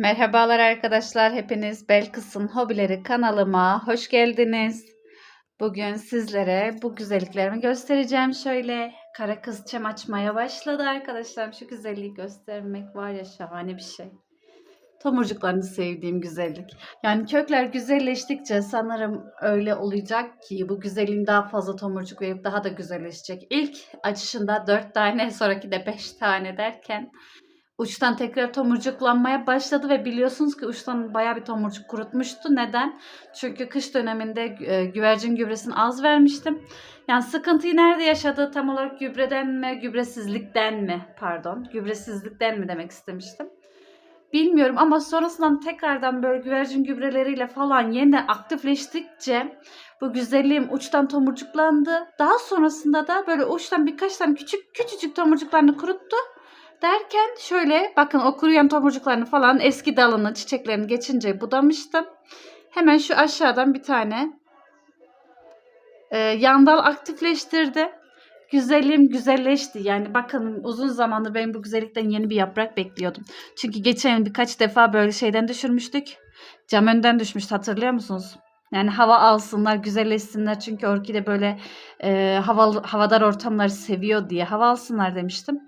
Merhabalar arkadaşlar, hepiniz Belkıs'ın Hobileri kanalıma hoş geldiniz. Bugün sizlere bu güzelliklerimi göstereceğim. Şöyle kara kız çam açmaya başladı arkadaşlar. Şu güzelliği göstermek var ya şahane bir şey. Tomurcuklarını sevdiğim güzellik. Yani kökler güzelleştikçe sanırım öyle olacak ki bu güzelliğin daha fazla tomurcuk verip daha da güzelleşecek. İlk açışında 4 tane, sonraki de 5 tane derken uçtan tekrar tomurcuklanmaya başladı ve biliyorsunuz ki uçtan bayağı bir tomurcuk kurutmuştu. Neden? Çünkü kış döneminde e, güvercin gübresini az vermiştim. Yani sıkıntıyı nerede yaşadığı tam olarak gübreden mi, gübresizlikten mi? Pardon, gübresizlikten mi demek istemiştim. Bilmiyorum ama sonrasından tekrardan böyle güvercin gübreleriyle falan yeniden aktifleştikçe bu güzelliğim uçtan tomurcuklandı. Daha sonrasında da böyle uçtan birkaç tane küçük küçücük tomurcuklarını kuruttu. Derken şöyle bakın o kuruyan tomurcuklarını falan eski dalını çiçeklerini geçince budamıştım. Hemen şu aşağıdan bir tane e, yan dal aktifleştirdi. Güzelliğim güzelleşti. Yani bakın uzun zamandır ben bu güzellikten yeni bir yaprak bekliyordum. Çünkü geçen birkaç defa böyle şeyden düşürmüştük. Cam önden düşmüştü hatırlıyor musunuz? Yani hava alsınlar, güzelleşsinler. Çünkü orkide böyle e, hava, havadar ortamları seviyor diye hava alsınlar demiştim.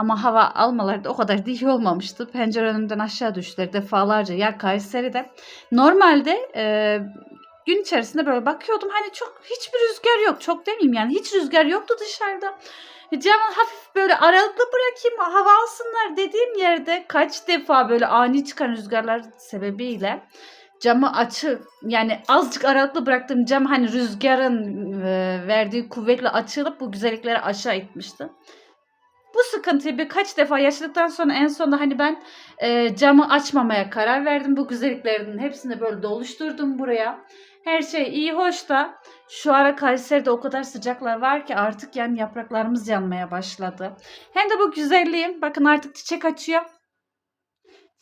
Ama hava almaları da o kadar da iyi olmamıştı. Pencere önünden aşağı düştüler defalarca. Ya Kayseri'de normalde e, gün içerisinde böyle bakıyordum. Hani çok hiçbir rüzgar yok. Çok demeyeyim yani hiç rüzgar yoktu dışarıda. Camı hafif böyle aralıklı bırakayım hava alsınlar dediğim yerde kaç defa böyle ani çıkan rüzgarlar sebebiyle camı açık yani azıcık aralıklı bıraktığım cam hani rüzgarın e, verdiği kuvvetle açılıp bu güzellikleri aşağı itmişti. Bu sıkıntıyı birkaç defa yaşadıktan sonra en sonunda hani ben e, camı açmamaya karar verdim. Bu güzelliklerin hepsini böyle doluşturdum buraya. Her şey iyi hoş da şu ara Kayseri'de o kadar sıcaklar var ki artık yani yapraklarımız yanmaya başladı. Hem de bu güzelliğim bakın artık çiçek açıyor.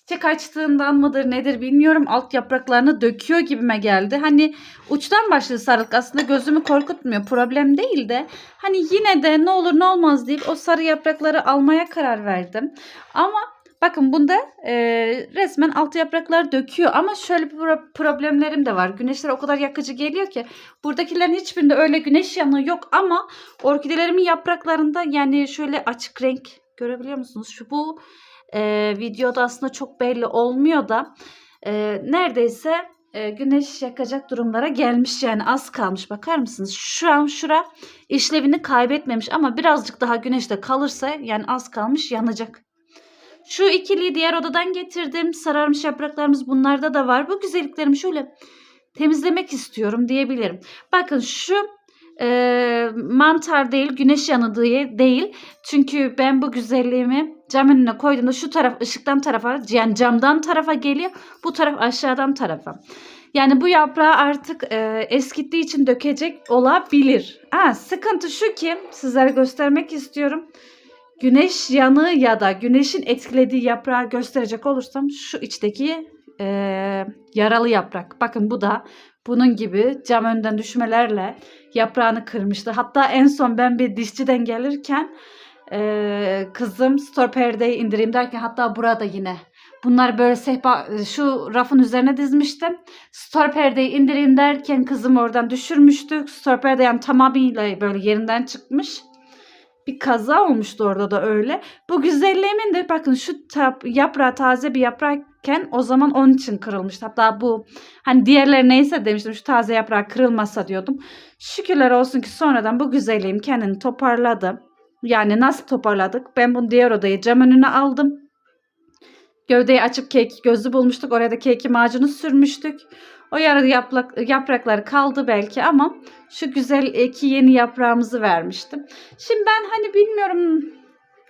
Çiçek açtığından mıdır nedir bilmiyorum. Alt yapraklarını döküyor gibime geldi. Hani uçtan başladı sarılık aslında gözümü korkutmuyor. Problem değil de hani yine de ne olur ne olmaz deyip o sarı yaprakları almaya karar verdim. Ama bakın bunda e, resmen alt yapraklar döküyor. Ama şöyle bir problemlerim de var. Güneşler o kadar yakıcı geliyor ki buradakilerin hiçbirinde öyle güneş yanığı yok. Ama orkidelerimin yapraklarında yani şöyle açık renk görebiliyor musunuz? Şu bu e, videoda aslında çok belli olmuyor da e, neredeyse e, güneş yakacak durumlara gelmiş yani az kalmış bakar mısınız? Şu an şura işlevini kaybetmemiş ama birazcık daha güneşte kalırsa yani az kalmış yanacak. Şu ikiliyi diğer odadan getirdim. Sararmış yapraklarımız bunlarda da var. Bu güzelliklerimi şöyle temizlemek istiyorum diyebilirim. Bakın şu e, mantar değil, güneş yanı değil. Çünkü ben bu güzelliğimi cam önüne koyduğumda şu taraf ışıktan tarafa yani camdan tarafa geliyor. Bu taraf aşağıdan tarafa. Yani bu yaprağı artık e, eskittiği için dökecek olabilir. Ha, sıkıntı şu ki sizlere göstermek istiyorum. Güneş yanığı ya da güneşin etkilediği yaprağı gösterecek olursam şu içteki e, yaralı yaprak. Bakın bu da bunun gibi cam önden düşmelerle yaprağını kırmıştı. Hatta en son ben bir dişçiden gelirken e, kızım store perdeyi indireyim derken hatta burada yine bunlar böyle sehpa şu rafın üzerine dizmiştim. Store perdeyi indireyim derken kızım oradan düşürmüştü. Store perde yani tamamıyla böyle yerinden çıkmış. Bir kaza olmuştu orada da öyle. Bu güzelliğimin de bakın şu yaprağı taze bir yaprakken o zaman onun için kırılmıştı. Hatta bu hani diğerleri neyse demiştim şu taze yaprağı kırılmasa diyordum. Şükürler olsun ki sonradan bu güzelliğim kendini toparladı. Yani nasıl toparladık? Ben bunu diğer odayı cam önüne aldım. Gövdeyi açıp kek gözü bulmuştuk. Oraya da keki macunu sürmüştük. O yarı yaprak, yaprakları kaldı belki ama şu güzel iki yeni yaprağımızı vermiştim. Şimdi ben hani bilmiyorum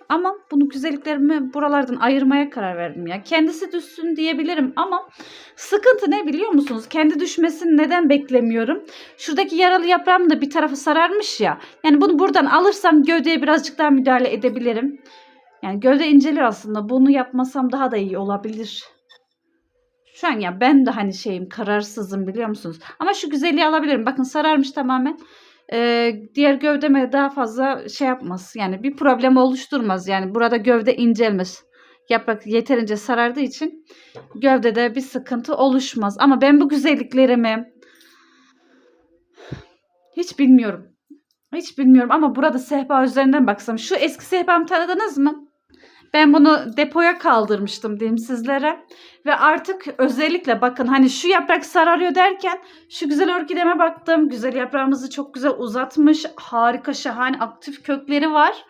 ama bunu güzelliklerimi buralardan ayırmaya karar verdim ya. Kendisi düşsün diyebilirim ama sıkıntı ne biliyor musunuz? Kendi düşmesini neden beklemiyorum? Şuradaki yaralı yaprağım da bir tarafı sararmış ya. Yani bunu buradan alırsam gövdeye birazcık daha müdahale edebilirim. Yani gövde incelir aslında. Bunu yapmasam daha da iyi olabilir. Şu an ya ben de hani şeyim kararsızım biliyor musunuz? Ama şu güzelliği alabilirim. Bakın sararmış tamamen. Ee, diğer gövdeme daha fazla şey yapmaz. Yani bir problem oluşturmaz. Yani burada gövde incelmez. yaprak yeterince sarardığı için gövdede bir sıkıntı oluşmaz. Ama ben bu güzelliklerimi hiç bilmiyorum. Hiç bilmiyorum ama burada sehpa üzerinden baksam. Şu eski sehpamı tanıdınız mı? Ben bunu depoya kaldırmıştım diyeyim sizlere. Ve artık özellikle bakın hani şu yaprak sararıyor derken şu güzel orkideme baktım. Güzel yaprağımızı çok güzel uzatmış. Harika şahane aktif kökleri var.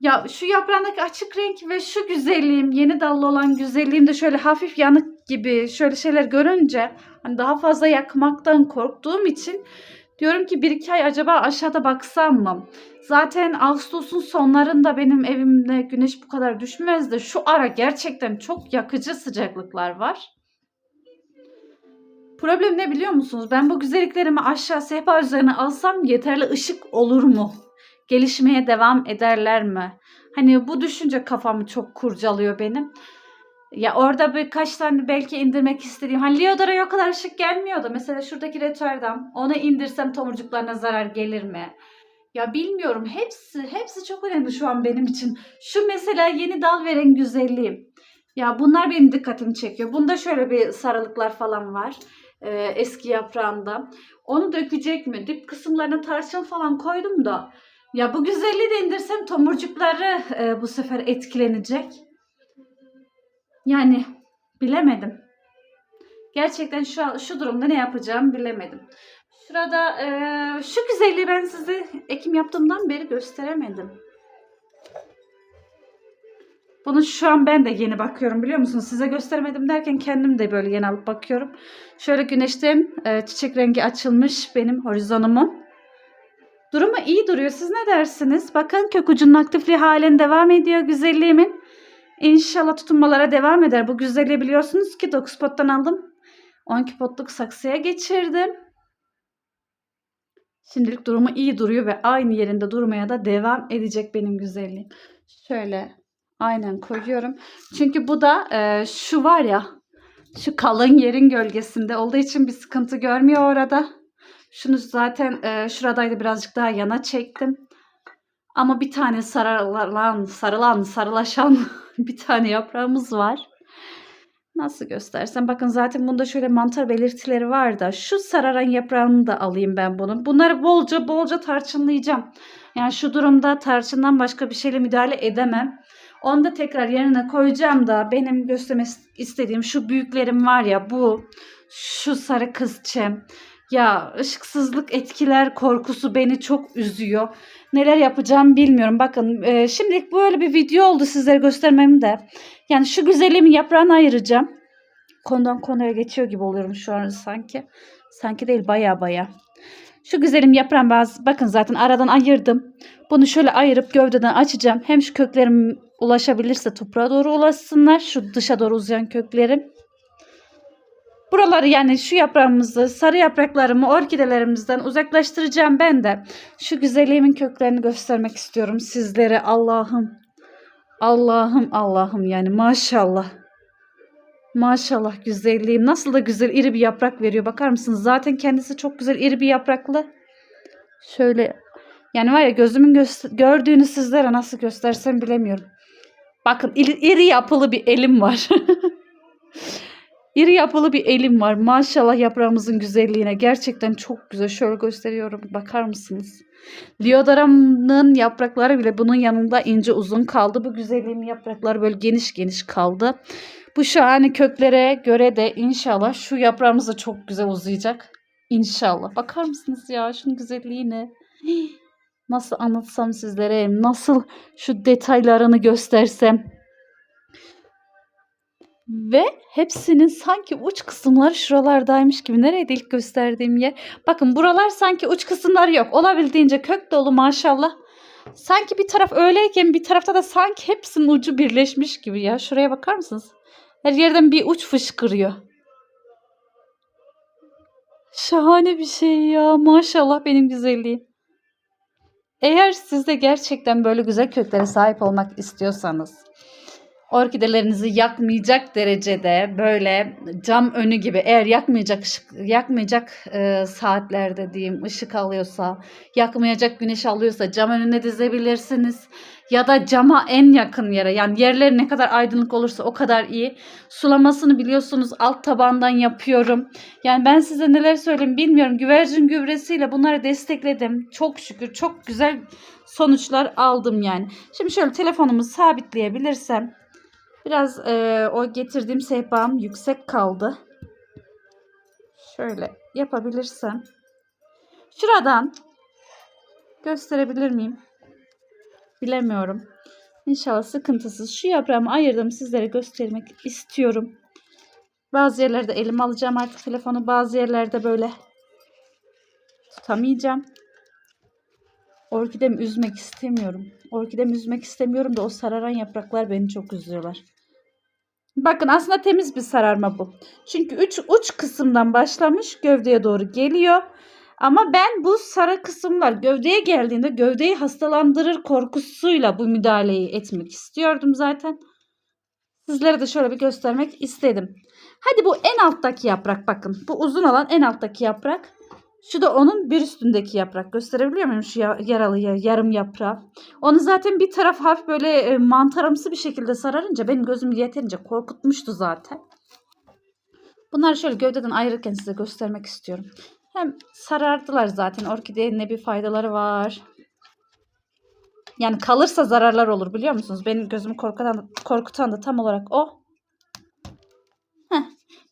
Ya şu yaprağındaki açık renk ve şu güzelliğim, yeni dallı olan güzelliğim de şöyle hafif yanık gibi şöyle şeyler görünce hani daha fazla yakmaktan korktuğum için diyorum ki bir iki ay acaba aşağıda baksam mı? Zaten Ağustos'un sonlarında benim evimde güneş bu kadar düşmez de şu ara gerçekten çok yakıcı sıcaklıklar var. Problem ne biliyor musunuz? Ben bu güzelliklerimi aşağı sehpa üzerine alsam yeterli ışık olur mu? Gelişmeye devam ederler mi? Hani bu düşünce kafamı çok kurcalıyor benim. Ya orada birkaç tane belki indirmek istediğim. Hani Leodora'ya o kadar ışık gelmiyor da. Mesela şuradaki retardam. Onu indirsem tomurcuklarına zarar gelir mi? Ya bilmiyorum. Hepsi hepsi çok önemli şu an benim için. Şu mesela yeni dal veren güzelliğim. Ya bunlar benim dikkatimi çekiyor. Bunda şöyle bir sarılıklar falan var. Ee, eski yaprağında. Onu dökecek mi? Dip kısımlarına tarçın falan koydum da. Ya bu güzelliği de indirsem tomurcukları e, bu sefer etkilenecek. Yani bilemedim. Gerçekten şu şu durumda ne yapacağımı bilemedim. Şurada e, şu güzelliği ben size ekim yaptığımdan beri gösteremedim. Bunu şu an ben de yeni bakıyorum biliyor musunuz? Size göstermedim derken kendim de böyle yeni alıp bakıyorum. Şöyle güneşten e, çiçek rengi açılmış benim horizonumun. Durumu iyi duruyor. Siz ne dersiniz? Bakın kök ucunun aktifliği halen devam ediyor güzelliğimin. İnşallah tutunmalara devam eder. Bu güzelliği biliyorsunuz ki 9 pottan aldım. 12 potluk saksıya geçirdim. Şimdilik durumu iyi duruyor ve aynı yerinde durmaya da devam edecek benim güzelliğim. Şöyle aynen koyuyorum. Çünkü bu da e, şu var ya şu kalın yerin gölgesinde olduğu için bir sıkıntı görmüyor orada. Şunu zaten e, şuradaydı birazcık daha yana çektim. Ama bir tane sarılan, sarılan, sarılaşan bir tane yaprağımız var. Nasıl göstersem bakın zaten bunda şöyle mantar belirtileri var da şu sararan yaprağını da alayım ben bunun. Bunları bolca bolca tarçınlayacağım. Yani şu durumda tarçından başka bir şeyle müdahale edemem. Onu da tekrar yerine koyacağım da benim göstermek istediğim şu büyüklerim var ya bu şu sarı kızçem. Ya ışıksızlık etkiler korkusu beni çok üzüyor. Neler yapacağım bilmiyorum. Bakın e, şimdilik böyle bir video oldu sizlere göstermem de. Yani şu güzelliğimin yaprağını ayıracağım. Konudan konuya geçiyor gibi oluyorum şu an sanki. Sanki değil baya baya. Şu güzelim yaprağın bazı bakın zaten aradan ayırdım. Bunu şöyle ayırıp gövdeden açacağım. Hem şu köklerim ulaşabilirse toprağa doğru ulaşsınlar. Şu dışa doğru uzayan köklerim. Buraları yani şu yaprağımızı, sarı yapraklarımı orkidelerimizden uzaklaştıracağım ben de. Şu güzelliğimin köklerini göstermek istiyorum sizlere. Allah'ım. Allah'ım Allah'ım yani maşallah. Maşallah güzelliğim. Nasıl da güzel iri bir yaprak veriyor. Bakar mısınız? Zaten kendisi çok güzel iri bir yapraklı. Şöyle yani var ya gözümün göster- gördüğünü sizlere nasıl göstersem bilemiyorum. Bakın iri, iri yapılı bir elim var. İri yapılı bir elim var. Maşallah yaprağımızın güzelliğine. Gerçekten çok güzel. Şöyle gösteriyorum. Bakar mısınız? Leodoram'ın yaprakları bile bunun yanında ince uzun kaldı. Bu güzelliğin yaprakları böyle geniş geniş kaldı. Bu şahane köklere göre de inşallah şu yaprağımız da çok güzel uzayacak. İnşallah. Bakar mısınız ya şunun güzelliğine? Nasıl anlatsam sizlere? Nasıl şu detaylarını göstersem? Ve hepsinin sanki uç kısımları şuralardaymış gibi. Nereydi ilk gösterdiğim yer? Bakın buralar sanki uç kısımları yok. Olabildiğince kök dolu maşallah. Sanki bir taraf öyleyken bir tarafta da sanki hepsinin ucu birleşmiş gibi ya. Şuraya bakar mısınız? Her yerden bir uç fışkırıyor. Şahane bir şey ya. Maşallah benim güzelliğim. Eğer siz de gerçekten böyle güzel köklere sahip olmak istiyorsanız orkidelerinizi yakmayacak derecede böyle cam önü gibi eğer yakmayacak ışık, yakmayacak e, saatlerde diyeyim ışık alıyorsa yakmayacak güneş alıyorsa cam önüne dizebilirsiniz. Ya da cama en yakın yere yani yerleri ne kadar aydınlık olursa o kadar iyi. Sulamasını biliyorsunuz alt tabandan yapıyorum. Yani ben size neler söyleyeyim bilmiyorum. Güvercin gübresiyle bunları destekledim. Çok şükür çok güzel sonuçlar aldım yani. Şimdi şöyle telefonumu sabitleyebilirsem Biraz e, o getirdiğim sehpam yüksek kaldı. Şöyle yapabilirsem. Şuradan gösterebilir miyim? Bilemiyorum. İnşallah sıkıntısız. Şu yaprağımı ayırdım sizlere göstermek istiyorum. Bazı yerlerde elime alacağım artık telefonu. Bazı yerlerde böyle tutamayacağım. Orkidemi üzmek istemiyorum. Orkidemi üzmek istemiyorum da o sararan yapraklar beni çok üzüyorlar. Bakın aslında temiz bir sararma bu. Çünkü üç uç kısımdan başlamış gövdeye doğru geliyor. Ama ben bu sarı kısımlar gövdeye geldiğinde gövdeyi hastalandırır korkusuyla bu müdahaleyi etmek istiyordum zaten. Sizlere de şöyle bir göstermek istedim. Hadi bu en alttaki yaprak bakın. Bu uzun olan en alttaki yaprak. Şu da onun bir üstündeki yaprak. Gösterebiliyor muyum şu yaralı yarım yaprağı? Onu zaten bir taraf hafif böyle e, mantarımsı bir şekilde sararınca benim gözümü yeterince korkutmuştu zaten. Bunları şöyle gövdeden ayırırken size göstermek istiyorum. Hem sarardılar zaten. Orkideye ne bir faydaları var. Yani kalırsa zararlar olur biliyor musunuz? Benim gözümü korkutan, korkutan da tam olarak o. Heh.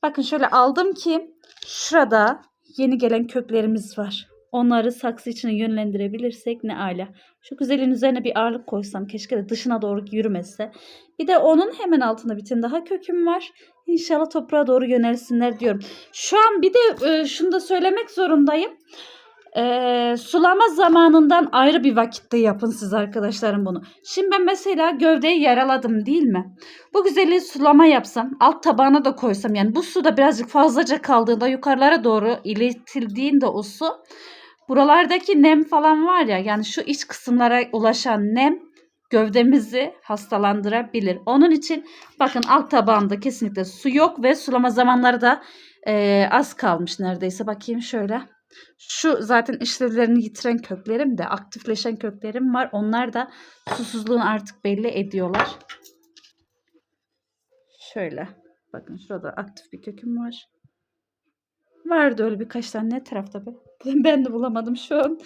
Bakın şöyle aldım ki şurada yeni gelen köklerimiz var. Onları saksı içine yönlendirebilirsek ne ala. Şu güzelin üzerine bir ağırlık koysam keşke de dışına doğru yürümese. Bir de onun hemen altında bir daha köküm var. İnşallah toprağa doğru yönelsinler diyorum. Şu an bir de e, şunu da söylemek zorundayım. E, sulama zamanından ayrı bir vakitte yapın siz arkadaşlarım bunu. Şimdi ben mesela gövdeyi yaraladım değil mi? Bu güzelliği sulama yapsam alt tabağına da koysam yani bu su da birazcık fazlaca kaldığında yukarılara doğru iletildiğinde o su buralardaki nem falan var ya yani şu iç kısımlara ulaşan nem gövdemizi hastalandırabilir. Onun için bakın alt tabağında kesinlikle su yok ve sulama zamanları da e, az kalmış neredeyse. Bakayım şöyle. Şu zaten işlevlerini yitiren köklerim de aktifleşen köklerim var. Onlar da susuzluğunu artık belli ediyorlar. Şöyle. Bakın şurada aktif bir köküm var. Vardı öyle birkaç tane. Ne tarafta be? Ben de bulamadım şu an.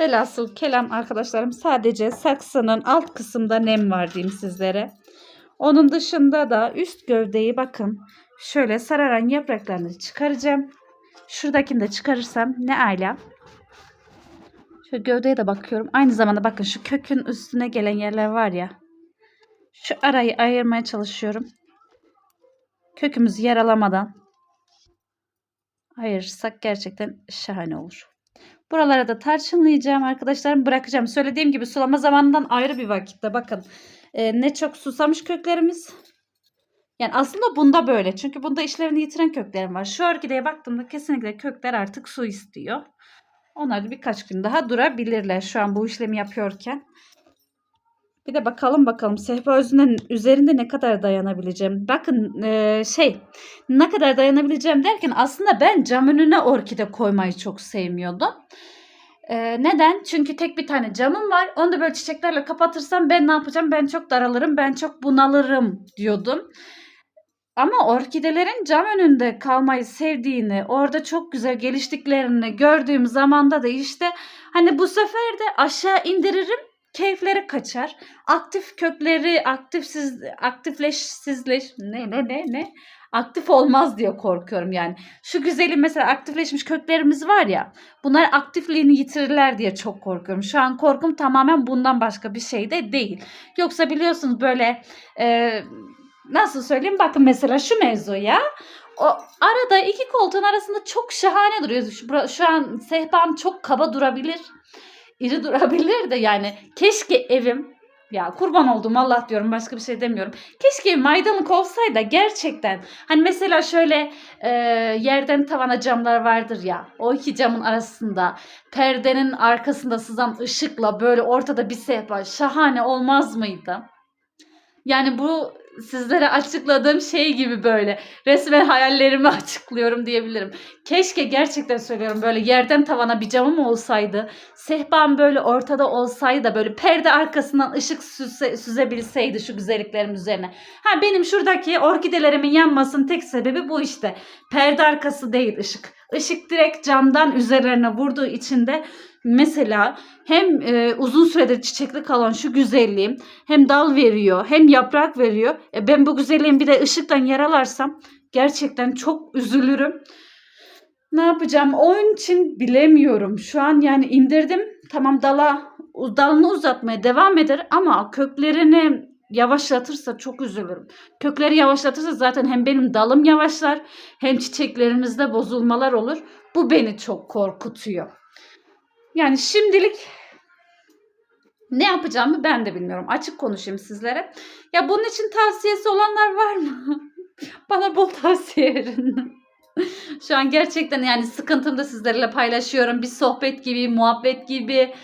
Velhasıl kelam arkadaşlarım sadece saksının alt kısımda nem var diyeyim sizlere. Onun dışında da üst gövdeyi bakın şöyle sararan yapraklarını çıkaracağım. Şuradakini de çıkarırsam ne ala. Şu gövdeye de bakıyorum. Aynı zamanda bakın şu kökün üstüne gelen yerler var ya. Şu arayı ayırmaya çalışıyorum. Kökümüzü yaralamadan ayırırsak gerçekten şahane olur. Buralara da tarçınlayacağım arkadaşlarım bırakacağım. Söylediğim gibi sulama zamanından ayrı bir vakitte bakın. E, ne çok susamış köklerimiz. Yani aslında bunda böyle. Çünkü bunda işlevini yitiren köklerim var. Şu orkideye baktığımda kesinlikle kökler artık su istiyor. Onlar da birkaç gün daha durabilirler şu an bu işlemi yapıyorken. Bir de bakalım bakalım sehpa özünden üzerinde ne kadar dayanabileceğim. Bakın e, şey ne kadar dayanabileceğim derken aslında ben cam önüne orkide koymayı çok sevmiyordum. E, neden? Çünkü tek bir tane camım var. Onu da böyle çiçeklerle kapatırsam ben ne yapacağım? Ben çok daralırım, ben çok bunalırım diyordum. Ama orkidelerin cam önünde kalmayı sevdiğini, orada çok güzel geliştiklerini gördüğüm zamanda da işte hani bu sefer de aşağı indiririm keyifleri kaçar. Aktif kökleri aktifsiz aktifleşsizleş ne ne ne ne aktif olmaz diye korkuyorum yani. Şu güzeli mesela aktifleşmiş köklerimiz var ya bunlar aktifliğini yitirirler diye çok korkuyorum. Şu an korkum tamamen bundan başka bir şey de değil. Yoksa biliyorsunuz böyle e, nasıl söyleyeyim bakın mesela şu mevzu ya. O arada iki koltuğun arasında çok şahane duruyor. Şu, şu an sehpam çok kaba durabilir iri durabilir de yani keşke evim Ya kurban oldum Allah diyorum başka bir şey demiyorum. Keşke maydanlık olsaydı gerçekten. Hani mesela şöyle e, yerden tavana camlar vardır ya. O iki camın arasında perdenin arkasında sızan ışıkla böyle ortada bir sehpa şahane olmaz mıydı? Yani bu sizlere açıkladığım şey gibi böyle resmen hayallerimi açıklıyorum diyebilirim. Keşke gerçekten söylüyorum böyle yerden tavana bir camım olsaydı. Sehpam böyle ortada olsaydı da böyle perde arkasından ışık süze, süzebilseydi şu güzelliklerim üzerine. Ha benim şuradaki orkidelerimin yanmasının tek sebebi bu işte. Perde arkası değil ışık. Işık direkt camdan üzerlerine vurduğu için de mesela hem e, uzun süredir çiçekli kalan şu güzelliğim hem dal veriyor hem yaprak veriyor. E, ben bu güzelliğin bir de ışıktan yaralarsam gerçekten çok üzülürüm. Ne yapacağım? Onun için bilemiyorum. Şu an yani indirdim. Tamam dala dalını uzatmaya devam eder ama köklerini yavaşlatırsa çok üzülürüm. Kökleri yavaşlatırsa zaten hem benim dalım yavaşlar hem çiçeklerimizde bozulmalar olur. Bu beni çok korkutuyor. Yani şimdilik ne yapacağımı ben de bilmiyorum. Açık konuşayım sizlere. Ya bunun için tavsiyesi olanlar var mı? Bana bol tavsiye verin. Şu an gerçekten yani sıkıntımı da sizlerle paylaşıyorum. Bir sohbet gibi, muhabbet gibi.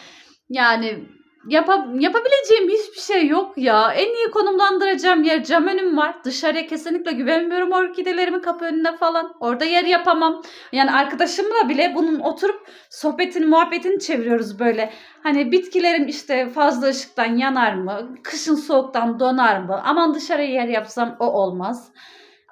Yani yapa, yapabileceğim hiçbir şey yok ya. En iyi konumlandıracağım yer cam önüm var. Dışarıya kesinlikle güvenmiyorum orkidelerimin kapı önünde falan. Orada yer yapamam. Yani arkadaşımla bile bunun oturup sohbetini, muhabbetini çeviriyoruz böyle. Hani bitkilerim işte fazla ışıktan yanar mı? Kışın soğuktan donar mı? Aman dışarıya yer yapsam o olmaz.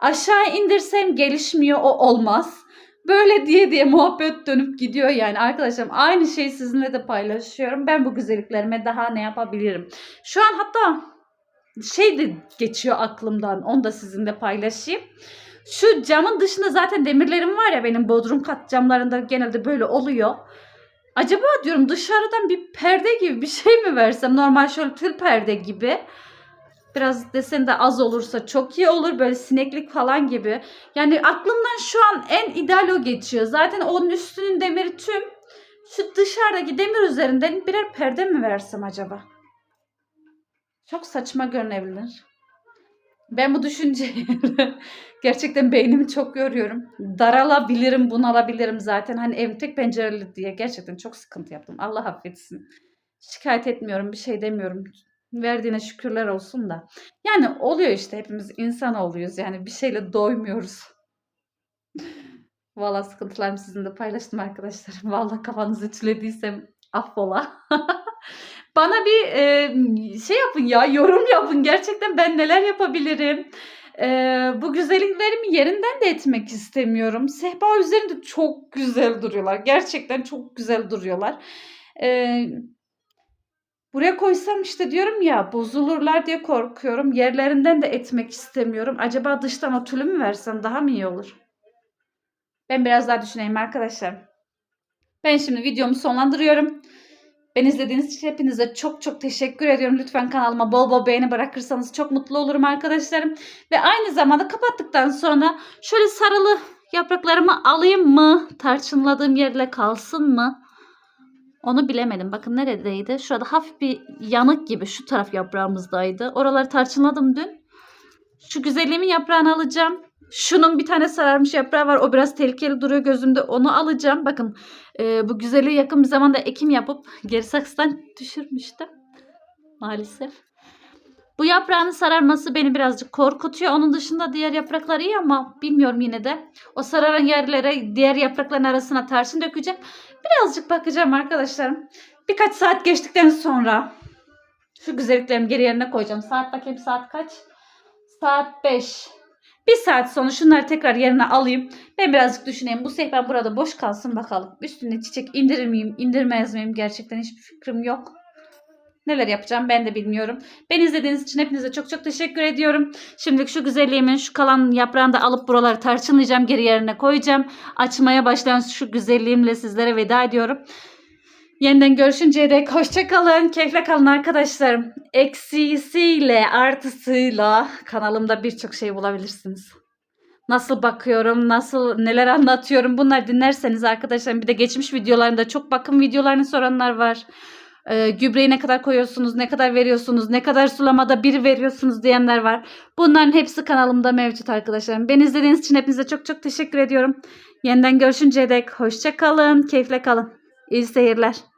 Aşağı indirsem gelişmiyor o olmaz. Böyle diye diye muhabbet dönüp gidiyor yani arkadaşlarım. Aynı şeyi sizinle de paylaşıyorum. Ben bu güzelliklerime daha ne yapabilirim? Şu an hatta şey de geçiyor aklımdan. Onu da sizinle paylaşayım. Şu camın dışında zaten demirlerim var ya benim bodrum kat camlarında genelde böyle oluyor. Acaba diyorum dışarıdan bir perde gibi bir şey mi versem? Normal şöyle tül perde gibi. Biraz desen de az olursa çok iyi olur. Böyle sineklik falan gibi. Yani aklımdan şu an en ideal o geçiyor. Zaten onun üstünün demiri tüm. Şu dışarıdaki demir üzerinden birer perde mi versem acaba? Çok saçma görünebilir. Ben bu düşünceyi gerçekten beynimi çok yoruyorum. Daralabilirim, bunalabilirim zaten. Hani evim tek pencereli diye gerçekten çok sıkıntı yaptım. Allah affetsin. Şikayet etmiyorum, bir şey demiyorum verdiğine şükürler olsun da. Yani oluyor işte hepimiz insan oluyoruz. Yani bir şeyle doymuyoruz. Valla sıkıntılarımı sizinle paylaştım arkadaşlar. Valla kafanızı ütülediysem affola. Bana bir e, şey yapın ya yorum yapın. Gerçekten ben neler yapabilirim. E, bu güzelliklerimi yerinden de etmek istemiyorum. Sehpa üzerinde çok güzel duruyorlar. Gerçekten çok güzel duruyorlar. Eee Buraya koysam işte diyorum ya bozulurlar diye korkuyorum. Yerlerinden de etmek istemiyorum. Acaba dıştan o tülü mü versem daha mı iyi olur? Ben biraz daha düşüneyim arkadaşlar. Ben şimdi videomu sonlandırıyorum. Ben izlediğiniz için hepinize çok çok teşekkür ediyorum. Lütfen kanalıma bol bol beğeni bırakırsanız çok mutlu olurum arkadaşlarım. Ve aynı zamanda kapattıktan sonra şöyle sarılı yapraklarımı alayım mı? Tarçınladığım yerle kalsın mı? Onu bilemedim. Bakın neredeydi? Şurada hafif bir yanık gibi şu taraf yaprağımızdaydı. Oraları tarçınladım dün. Şu güzelliğimin yaprağını alacağım. Şunun bir tane sararmış yaprağı var. O biraz tehlikeli duruyor gözümde. Onu alacağım. Bakın e, bu güzelliği yakın bir zamanda ekim yapıp geri saksıdan düşürmüştüm. Maalesef. Bu yaprağın sararması beni birazcık korkutuyor. Onun dışında diğer yapraklar iyi ama bilmiyorum yine de. O sararan yerlere diğer yaprakların arasına tarçın dökeceğim. Birazcık bakacağım arkadaşlarım. Birkaç saat geçtikten sonra şu güzelliklerimi geri yerine koyacağım. Saat bakayım saat kaç? Saat 5. Bir saat sonra şunları tekrar yerine alayım. Ben birazcık düşüneyim. Bu sehpa burada boş kalsın bakalım. Üstüne çiçek indirir miyim, indirmez miyim? Gerçekten hiçbir fikrim yok. Neler yapacağım ben de bilmiyorum. Ben izlediğiniz için hepinize çok çok teşekkür ediyorum. Şimdilik şu güzelliğimin şu kalan yaprağını da alıp buraları tarçınlayacağım. Geri yerine koyacağım. Açmaya başlayan şu güzelliğimle sizlere veda ediyorum. Yeniden görüşünceye dek hoşçakalın. Keyifle kalın arkadaşlarım. Eksisiyle artısıyla kanalımda birçok şey bulabilirsiniz. Nasıl bakıyorum, nasıl neler anlatıyorum bunları dinlerseniz arkadaşlarım bir de geçmiş videolarında çok bakım videolarını soranlar var. E, gübreyi ne kadar koyuyorsunuz, ne kadar veriyorsunuz, ne kadar sulamada bir veriyorsunuz diyenler var. Bunların hepsi kanalımda mevcut arkadaşlarım. Beni izlediğiniz için hepinize çok çok teşekkür ediyorum. Yeniden görüşünceye dek hoşça kalın, keyifle kalın. İyi seyirler.